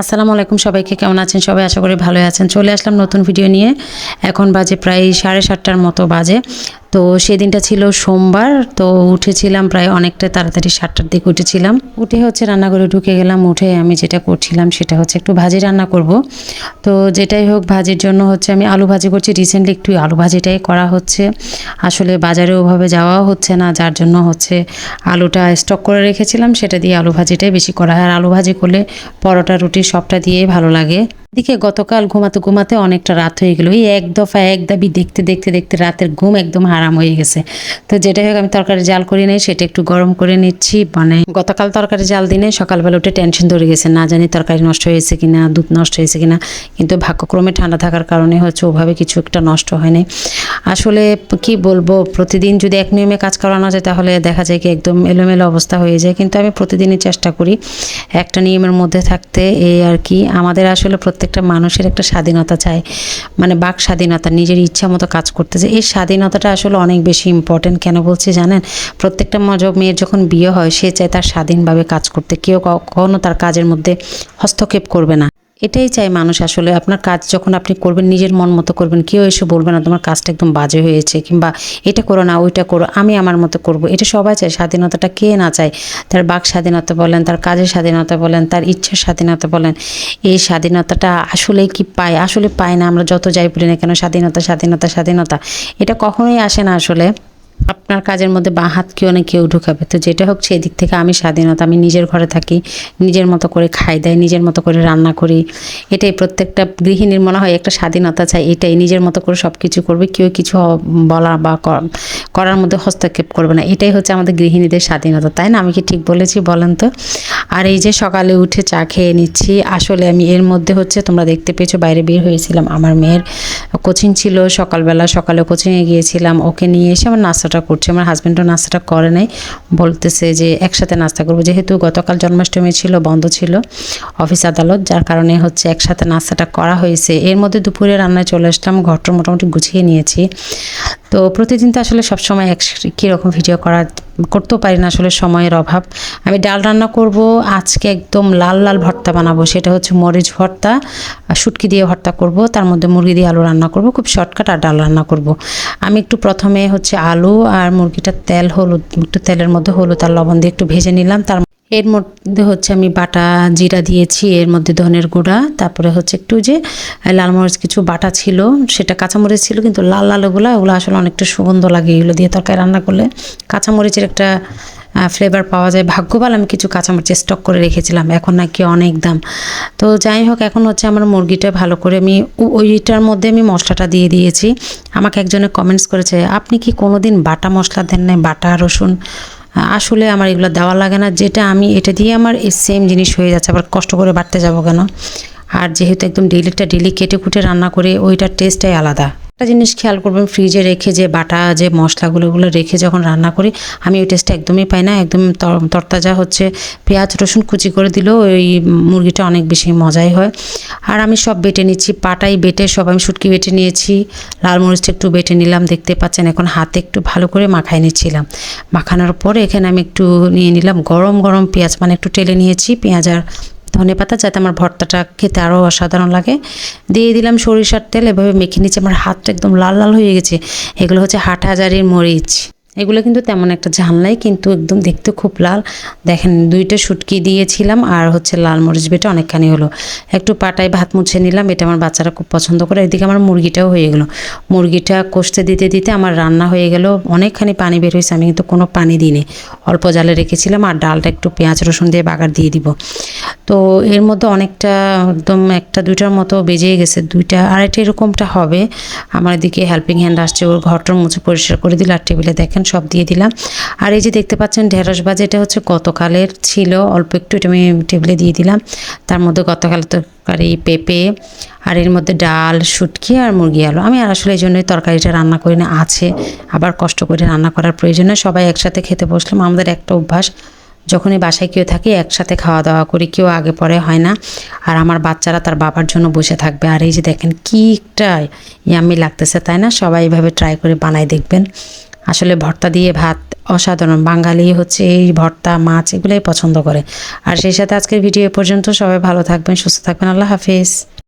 আসসালামু আলাইকুম সবাইকে, কেমন আছেন সবাই? আশা করি ভালো আছেন। চলে আসলাম নতুন ভিডিও নিয়ে। এখন বাজে প্রায় সাড়ে সাতটার মতো বাজে। তো সেদিনটা ছিল সোমবার, তো উঠেছিলাম প্রায় অনেকটা তাড়াতাড়ি সাতটার দিকে উঠেছিলাম। উঠে হচ্ছে রান্নাঘরে ঢুকে গেলাম, উঠে আমি যেটা করছিলাম সেটা হচ্ছে একটু ভাজি রান্না করব। তো যেটাই হোক ভাজির জন্য হচ্ছে আমি আলু ভাজি করছি। রিসেন্টলি একটু আলু ভাজিটাই করা হচ্ছে। আসলে বাজারে ওভাবে যাওয়াও হচ্ছে না, যার জন্য হচ্ছে আলুটা স্টক করে রেখেছিলাম, সেটা দিয়ে আলু ভাজিটাই বেশি করা হয়। আর আলু ভাজি করলে পরোটা, রুটি সবটা দিয়েই ভালো লাগে। এদিকে গতকাল ঘুমাতে ঘুমাতে অনেকটা রাত হয়ে গেল। এই এক দফা এক দাবি দেখতে দেখতে দেখতে রাতের ঘুম একদম হারাম হয়ে গেছে। তো যেটাই হোক, আমি তরকারি জাল করে নিই, সেটা একটু গরম করে নিচ্ছি মানে গতকাল তরকারি জাল দিনে সকালবেলা উঠে টেনশন ধরে গেছে। না জানি তরকারি নষ্ট হয়েছে কিনা, দুধ নষ্ট হয়েছে কিনা, কিন্তু ভাগ্যক্রমে ঠান্ডা থাকার কারণে হচ্ছে ওভাবে কিছু একটা নষ্ট হয়নি আসলে কি বলব, প্রতিদিন যদি এক নিয়মে কাজ করানো যায়, তাহলে দেখা যায় কি একদম এলোমেলো অবস্থা হয়ে যায়। কিন্তু আমি প্রতিদিনই চেষ্টা করি একটা নিয়মের মধ্যে থাকতে, এই আর কি। আমাদের আসলে প্রত্যেকটা মানুষের একটা স্বাধীনতা চায় মানে বাক স্বাধীনতা, নিজের ইচ্ছা মতো কাজ করতে চায় এই স্বাধীনতাটা আসলে অনেক বেশি ইম্পর্টেন্ট কেন বলছি জানেন? প্রত্যেকটা মেয়ের যখন বিয়ে হয়, সে চায় তার স্বাধীনভাবে কাজ করতে। কেউ কখনো তার কাজের মধ্যে হস্তক্ষেপ করবে না। এটাই চাই মানুষ আসলে। আপনার কাজ যখন আপনি করবেন, নিজের মন মতো করবেন, কেউ এসে বলবে না তোমার কাজটা একদম বাজে হয়েছে কিংবা এটা করো না, ওইটা করো, আমি আমার মতো করব। এটা সবাই চায়, স্বাধীনতাটা কে না চায়? তার বাক স্বাধীনতা বলেন, তার কাজের স্বাধীনতা বলেন, তার ইচ্ছার স্বাধীনতা বলেন, এই স্বাধীনতাটা আসলে কি পায়? আসলে পায় না, আমরা যত যাই বলি না কেন, স্বাধীনতা স্বাধীনতা স্বাধীনতা। এটা কখনোই আসে না আসলে। আপনার কাজের মধ্যে বাঁ হাত কেউ না কেউ ঢুকাবে? তো যেটা হোক সেই দিক থেকে আমি স্বাধীনতা, আমি নিজের ঘরে থাকি, নিজের মতো করে খাই দেয়, নিজের মতো করে রান্না করি। এটাই প্রত্যেকটা গৃহিণীর মনে হয় একটা স্বাধীনতা চাই, এটাই। নিজের মতো করে সব কিছু করবে, কেউ কিছু বলা বা কর- করার মধ্যে হস্তক্ষেপ করবে না। এটাই হচ্ছে আমাদের গৃহিণীদের স্বাধীনতা, তাই না? আমি কি ঠিক বলেছি বলেন তো? আর এই যে সকালে উঠে চা খেয়ে নিচ্ছি, আসলে আমি এর মধ্যে হচ্ছে তোমরা দেখতে পেয়েছ, বাইরে বের হয়েছিলাম। আমার মেয়ের কোচিং ছিল সকালবেলা, সকালে কোচিংয়ে গিয়েছিলাম। ওকে নিয়ে এসে আমার নাস্তাটা করছি। আমার হাজব্যান্ডও নাস্তাটা করে নাই। বলতেছে যে একসাথে নাস্তা করব। যেহেতু গতকাল জন্মাষ্টমী ছিল, বন্ধ ছিল অফিস আদালত, যার কারণে হচ্ছে একসাথে নাস্তাটা করা হয়েছে। এর মধ্যে দুপুরে রান্নায় চলে আসলাম, ঘরটা মোটামুটি গুছিয়ে নিয়েছি। তো প্রতিদিন তো আসলে সবসময় এক কীরকম ভিডিও করা করতেও পারি না আসলে সময়ের অভাব। আমি ডাল রান্না করব, আজকে একদম লাল লাল ভর্তা বানাবো, সেটা হচ্ছে মরিচ ভর্তা শুটকি দিয়ে ভর্তা করব, তার মধ্যে মুরগি দিয়ে আলু রান্না করব, খুব শর্টকাট আর ডাল রান্না করব। আমি একটু প্রথমে হচ্ছে আলু আর মুরগিটার তেল, হলুদ, একটু তেলের মধ্যে হলুদ আর লবণ দিয়ে একটু ভেজে নিলাম, তার এর মধ্যে হচ্ছে আমি বাটা জিরা দিয়েছি, এর মধ্যে ধনের গুঁড়া, তারপরে হচ্ছে একটু যে লাল মরিচ কিছু বাটা ছিল, সেটা কাঁচামরিচ ছিল, কিন্তু লাল লাল ওগুলো ওগুলো আসলে অনেকটা সুগন্ধ লাগে এগুলো দিয়ে তরকারি রান্না করলে। কাঁচামরিচের একটা ফ্লেভার পাওয়া যায়। ভাগ্যবাল আমি কিছু কাঁচামরিচ স্টক করে রেখেছিলাম, এখন নাকি অনেক দাম। তো যাই হোক, এখন হচ্ছে আমার মুরগিটা ভালো করে আমি ওইটার মধ্যে আমি মশলাটা দিয়ে দিয়েছি। আমাকে একজনে কমেন্টস করেছে, আপনি কি কোনো দিন বাটা মশলা দেন নাই? বাটা, রসুন? আসলে আমার এগুলো দেওয়া লাগে না। যেটা আমি, এটা দিয়ে আমার সেম জিনিস হয়ে যাচ্ছে। আবার কষ্ট করে বাড়তে যাব কেন? আর যেহেতু একদম ডেলিটা ডেলি কেটে কুটে রান্না করে, ওইটার টেস্টটাই আলাদা। একটা জিনিস খেয়াল করবেন ফ্রিজে রেখে যে বাটা, যে মশলাগুলো, ওগুলো রেখে যখন রান্না করি, আমি ওই টেস্টটা একদমই পাই না। একদম তর- তরতাজা হচ্ছে পেঁয়াজ, রসুন কুচি করে দিলেও ওই মুরগিটা অনেক বেশি মজাই হয়। আর আমি সব বেটে নিচ্ছি, পাটাই বেটে সব আমি শুটকি বেটে নিয়েছি, লাল মরিচটা একটু বেটে নিলাম, দেখতে পাচ্ছেন এখন হাতে একটু ভালো করে মাখাই নিচ্ছিলাম। মাখানোর পরে এখানে আমি একটু নিয়ে নিলাম, গরম গরম পেঁয়াজ মানে একটু টেলে নিয়েছি, পেঁয়াজ আর ধনে পাতা যাতে আমার ভর্তাটা খেতে আরও অসাধারণ লাগে। দিয়ে দিলাম সরিষার তেল, এভাবে মেখে নিচ্ছে। আমার হাতটা একদম লাল লাল হয়ে গেছে। এগুলো হচ্ছে হাটহাজারির মরিচ। এগুলো কিন্তু তেমন একটা ঝাল নাই, কিন্তু একদম দেখতে খুব লাল। দেখেন, দুইটা শুটকি দিয়েছিলাম আর হচ্ছে লাল মরিচ বেটে অনেকখানি হলো। একটু পাটায় ভাত মুছে নিলাম, এটা আমার বাচ্চারা খুব পছন্দ করে। এদিকে আমার মুরগিটাও হয়ে গেলো। মুরগিটা কষতে দিতে দিতে আমার রান্না হয়ে গেল, অনেকখানি পানি বের হয়েছে, আমি কিন্তু কোনো পানি দিইনি। অল্প জালে রেখেছিলাম আর ডালটা একটু পেঁয়াজ, রসুন দিয়ে বাগার দিয়ে দিব। তো এর মধ্যে অনেকটা, একদম একটা, দুইটার মতো বেজে গেছে। দুইটা, আড়াইটা এরকমটা হবে। আমার এদিকে হেল্পিং হ্যান্ড আসছে, ওর ঘরটার মুছে পরিষ্কার করে দিল। আর টেবিলে দেখেন সব দিয়ে দিলাম। আর এই যে দেখতে পাচ্ছেন ঢেঁড়স ভাজা, এটা হচ্ছে গতকালের ছিল, অল্প একটু এটা আমি টেবিলে দিয়ে দিলাম। তার মধ্যে গতকালের তরকারি, পেঁপে, আর এর মধ্যে ডাল, শুটকি আর মুরগি আলু। আমি আর আসলে এই জন্যই তরকারিটা রান্না করি না আছে। আবার কষ্ট করে রান্না করার প্রয়োজনে সবাই একসাথে খেতে বসলাম। আমাদের একটা অভ্যাস, যখনই বাসায় কেউ থাকে, একসাথে খাওয়া দাওয়া করি, কেউ আগে পরে হয় না। আর আমার বাচ্চারা তার বাবার জন্য বসে থাকবে। আর এই যে দেখেন, কি একটা ইয়াম্মি লাগতেছে, তাই না? সবাই এইভাবে ট্রাই করে বানাই দেখবেন। আসলে ভর্তা দিয়ে ভাত অসাধারণ। বাঙালি হচ্ছে এই ভর্তা, মাছ এগুলোই পছন্দ করে। আর সেই সাথে আজকের ভিডিও পর্যন্ত সবাই ভালো থাকবেন, সুস্থ থাকবেন, আল্লাহ হাফিজ।